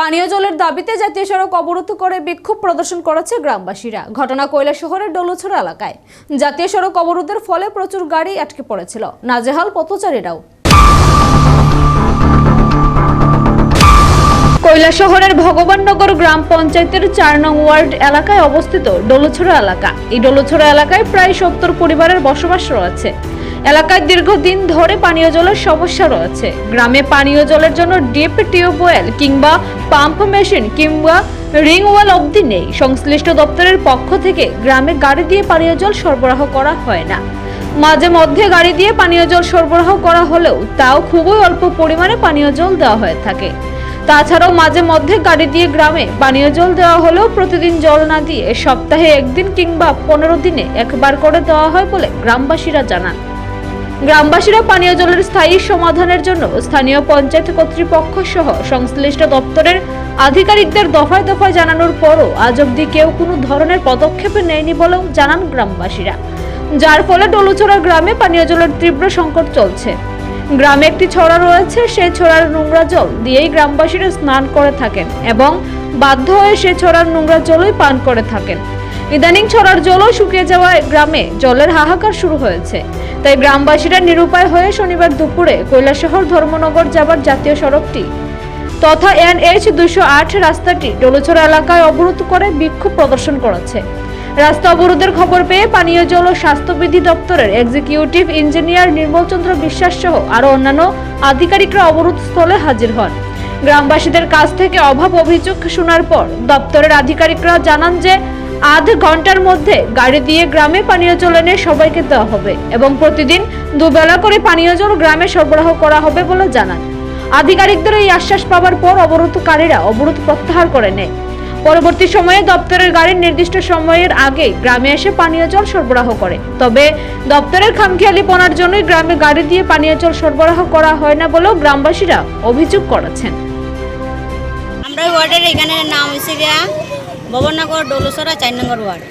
পানীয় জলের দাবিতে জাতীয় সড়ক অবরোধ করে বিক্ষোভ প্রদর্শন করেছে গ্রামবাসীরা। ঘটনা কয়লা শহরের ডলুছড়া এলাকায়। জাতীয় সড়ক অবরোধের ফলে প্রচুর গাড়ি আটকে পড়েছিল। নাজেহাল পথচারীরাও। কৈলা শহরের ভগবাননগর গ্রাম পঞ্চায়েতের চার নং ওয়ার্ড এলাকায় অবস্থিত ডলুছড়া এলাকা। এই ডলুছড়া এলাকায় প্রায় সত্তর পরিবারের বসবাস রয়েছে। এলাকায় দীর্ঘদিন ধরে পানীয় জলের সমস্যা রয়েছে। গ্রামে পানীয় জলের জন্য ডিপ টিউবওয়েল কিংবা পাম্প মেশিন কিংবা রিং ওয়েল অবধি নেই। সংশ্লিষ্ট দপ্তরের পক্ষ থেকে গ্রামে গাড়ি দিয়ে পানীয় জল সরবরাহ করা হয় না। মাঝে মধ্যে গাড়ি দিয়ে পানীয় জল সরবরাহ করা হলেও তাও খুবই অল্প পরিমাণে পানীয় জল দেওয়া হয়ে থাকে। তাছাড়াও মাঝে মধ্যে গাড়ি দিয়ে গ্রামে পানীয় জল দেওয়া হলেও প্রতিদিন জল না দিয়ে সপ্তাহে একদিন কিংবা পনেরো দিনে একবার করে দেওয়া হয় বলে গ্রামবাসীরা জানান। গ্রামবাসীরা পানীয় জলের স্থায়ী সমাধানের জন্য স্থানীয় পঞ্চায়েত কর্তৃপক্ষ সহ সংশ্লিষ্ট দপ্তরের আধিকারিকদের দফায় দফায় জানানোর পরও আজ অবধি কেউ কোনো ধরনের পদক্ষেপ নেয়নি বলেও জানান গ্রামবাসীরা। যার ফলে ডলুচড়া গ্রামে পানীয় জলের তীব্র সংকট চলছে। গ্রামে একটি ছড়া রয়েছে সেই ছড়ার নোংরা জল দিয়েই গ্রামবাসীরা স্নান করে থাকেন এবং বাধ্য হয়ে সেই ছড়ার নোংরা জলই পান করে থাকেন। ইদানিং ছড়ার জলও শুকিয়ে যাওয়ায় গ্রামে জলের হাহাকার শুরু হয়েছে। তাই গ্রামবাসীরা নিরুপায় হয়ে শনিবার দুপুরে কৈলাসহর ধর্মনগর যাবার জাতীয় সড়কটি তথা এনএইচ দুশো আট রাস্তাটি ডলুছড়া এলাকায় অবরোধ করে বিক্ষোভ প্রদর্শন করেছে। রাস্তা অবরোধের খবর পেয়ে পানীয় জল ও স্বাস্থ্যবিধি দপ্তরের এক্সিকিউটিভ ইঞ্জিনিয়ার নির্মলচন্দ্র বিশ্বাস সহ আরও অন্যান্য আধিকারিকরা অবরোধ স্থলে হাজির হন। গ্রামবাসীদের কাছ থেকে অভাব অভিযোগ শোনার পর দপ্তরের আধিকারিকরা জানান যে আধ ঘণ্টার মধ্যে গাড়ি দিয়ে গ্রামে পানীয় জল এনে সবাইকে দেওয়া হবে এবং প্রতিদিন দুবেলা করে পানীয় জল গ্রামে সরবরাহ করা হবে বলে জানান। আধিকারিকদের এই আশ্বাস পাওয়ার পর অবরোধকারীরা অবরোধ প্রত্যাহার করে নেয়। পরবর্তী সময়ে দপ্তরের গাড়ির নির্দিষ্ট সময়ের আগে গ্রামে এসে পানীয় জল সরবরাহ করে। তবে দপ্তরের খামখেয়ালিপনার জন্যই গ্রামে গাড়ি দিয়ে পানীয় জল সরবরাহ করা হয় না বলেও গ্রামবাসীরা অভিযোগ করেছেন। আমরা ওয়ার্ডের এখানে নাম হয়েছে গিয়া ভবননগর ডলুসরা চার নম্বর ওয়ার্ড।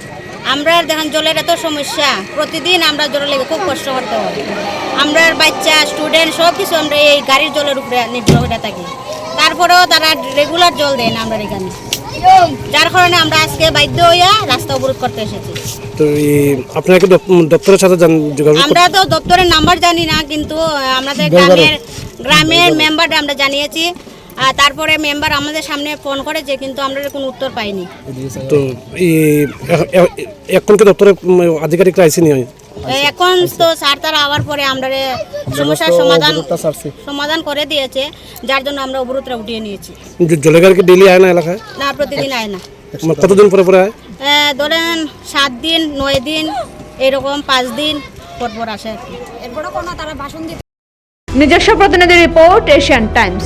আমরা দেখেন জলের এত সমস্যা প্রতিদিন আমরা জলের লেগে খুব কষ্ট করতে হয়। আমরা বাচ্চা স্টুডেন্ট সব কিছু আমরা এই গাড়ির জলের উপরে নির্ভর করে থাকি। তারপরেও তারা রেগুলার জল দেয় না আমরা এখানে। যার কারণে আমরা আজকে বাধ্য হইয়া রাস্তা অবরোধ করতে এসেছি। তো আপনারা কি দপ্তরের সাথে যোগাযোগ আমরা তো দপ্তরের নাম্বার জানি না কিন্তু আমাদের গ্রামের গ্রামের মেম্বার আমরা জানিয়েছি। আর তারপরে মেম্বার আমাদের সামনে ফোন করেছে কিন্তু আমরা কোনো উত্তর পাইনি। তো এখন কি দপ্তরের আধিকারিকরা আইসিনি এখন তো স্যার তারা আওয়ার পরে আমরা সমস্যার সমাধান সমাধান করে দিয়েছে যার জন্য আমরা অবরোধটা উঠিয়ে নিয়েছি। জলের গাড়ি কি ডেলি আয় না এলাকায়? না প্রতিদিন আয় না। মানে কতদিন পরে পরে আয়? ধরেন সাত দিন নয় দিন এরকম পাঁচ দিন পর পর আসে আর কি। নিজস্ব প্রতিনিধি রিপোর্ট এশিয়ান টাইমস